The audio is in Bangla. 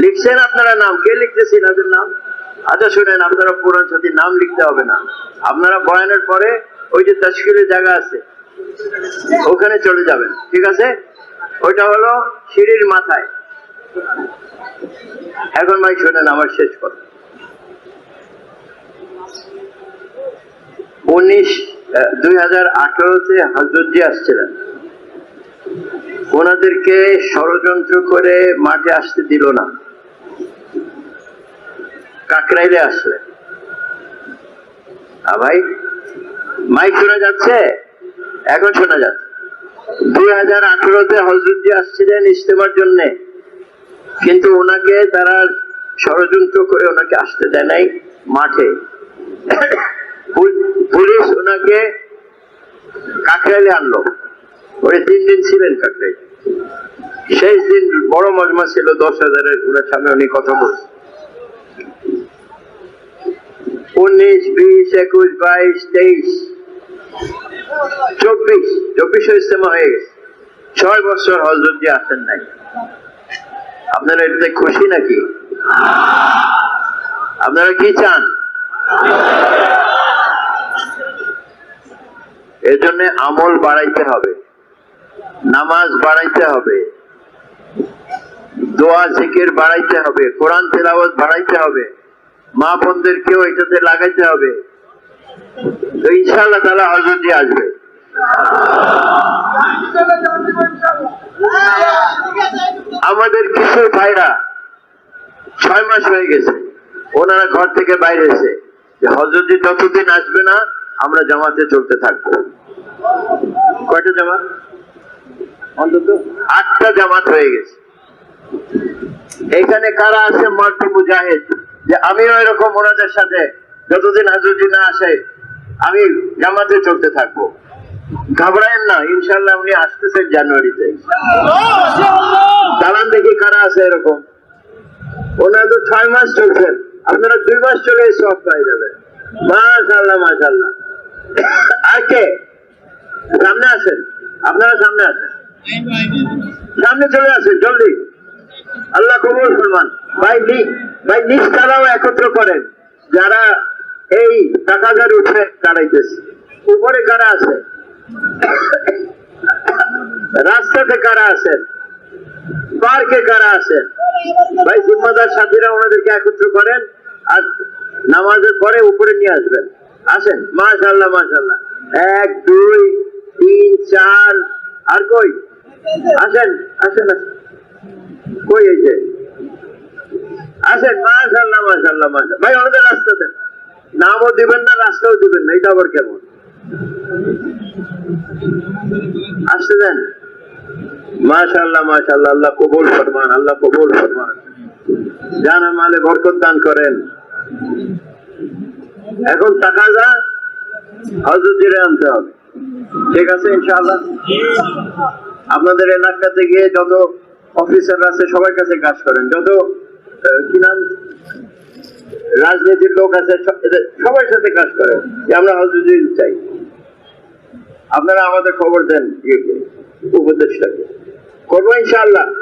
লিখছেন আপনারা নাম? কে লিখতেছে এনাদের নাম? আচ্ছা শুনেন, আপনারা পুরান সাথীর নাম লিখতে হবে না। আপনারা বয়ানের পরে ওই যে তশকিলের জায়গা আছে, ওখানে চলে যাবেন, ঠিক আছে? ওইটা হলো সিঁড়ির মাথায়। এখন ভাই, শোনেন আমার শেষ কথা। উনিশ দুই হাজার আঠারোতে হজরতজি আসছিলেন। ওনাদেরকে ষড়যন্ত্র করে মাঠে আসতে দিল না। কাকরাইলে আসলে। ভাই, মাইক শোনা যাচ্ছে? এখন শোনা যাচ্ছে। দুই হাজার আঠারোতে হজরতজি আসছিলেন ইস্তেমার জন্য, কিন্তু ওনাকে তারা ষড়যন্ত্র করে ওনাকে আসতে দেয় নাই মাঠে। পুলিশ ওনাকে কাকরাইলে আনলো। ওরে তিন দিন ছিলেন কাকরাইলে শেষ দিন বড় মজমা ছিল, দশ হাজারের ওনার সামনে উনি কথা বলছেন। উনিশ, বিশ, একুশ, বাইশ, তেইশ, চব্বিশ চব্বিশ ইস্তেমা হয়ে গেছে। ছয় বছর হজরতজি আসেন নাই। আপনারা এটাতে খুশি নাকি? আপনারা কি চান? এর জন্য আমল বাড়াইতে হবে। নামাজ বাড়াইতে হবে। দোয়া, জিকির বাড়াইতে হবে। কোরআন তেলাওয়াত বাড়াইতে হবে। মা বোনদেরকেও এটাতে লাগাইতে হবে। তো ইনশাআল্লাহ তারা হজরতজি আসবে। আমাদের কিছু ভাইরা ছয় মাস হয়ে গেছে। ওনারা ঘর থেকে বাইরে এসে যে হজরতজি যতদিন আসবে না, আমরা জামাতে চলতে থাকব। কয়টা জামাত? অন্তত আটটা জামাত হয়ে গেছে। এখানে কারা আছে মার্টি মুজাহিদ? যে আমিও এরকম ওনাদের সাথে যতদিন হাজরজি না আসে, আমি জামাতে চলতে থাকব। ঘাবড়ায়েন না ইনশাল্লাহ উনি আসতেছেন জানুয়ারিতে। দাঁড়ান দেখি কারা আছে এরকম। ওনারা তো ছয় মাস চলছেন। আপনারা দুই মাস চলে সব পাই যাবেন মাশাল্লাহ মাশাল্লাহ আর কে? সামনে আসেন। আপনারা সামনে আসেন। সামনে চলে আসেন জলদি। আল্লাহ কবুল ফরমান। ভাই ভাই নিজ তারাও একত্র করেন, যারা এই টাকাগার উঠে দাঁড়াইতেছে। উপরে কারা আছে? রাস্তাতে কারা আছেন পার্কে কারা আছেন ভাই জিম্মাদার সাথীরা ওনাদেরকে একত্র করেন আর নামাজের পরে উপরে নিয়ে আসবেন। আসেন মাশাল্লাহ মাশাল্লাহ এক, দুই, তিন, চার, আর কই? আসেন আসেন কই আসেন মাশাল্লাহ মাশাল্লাহ ভাই, আমাদের নামও দিবেন না, রাস্তাও দিবেন না, এটা আবার কেমন? আসতে দেন। মাশাল্লাহ মাশাল্লাহ আল্লাহ কবুল ফরমান, আল্লাহ কবুল ফরমান। জানা মালে বরকত দান করেন। এখন টাকা যা, হজরত জিরে আনতে হবে। ঠিক আছে, ইনশাআল্লাহ? আপনাদের এলাকাতে গিয়ে যত অফিসার আছে, সবার কাছে কাজ করেন। যত কি নাম? রাজনীতির লোক আছে সব- সবার সাথে কাজ করেন। যে আমরা হজরুদ্দিন চাই। আপনারা আমাদের খবর দেন উপদেশটাকে করব ইনশাআল্লাহ।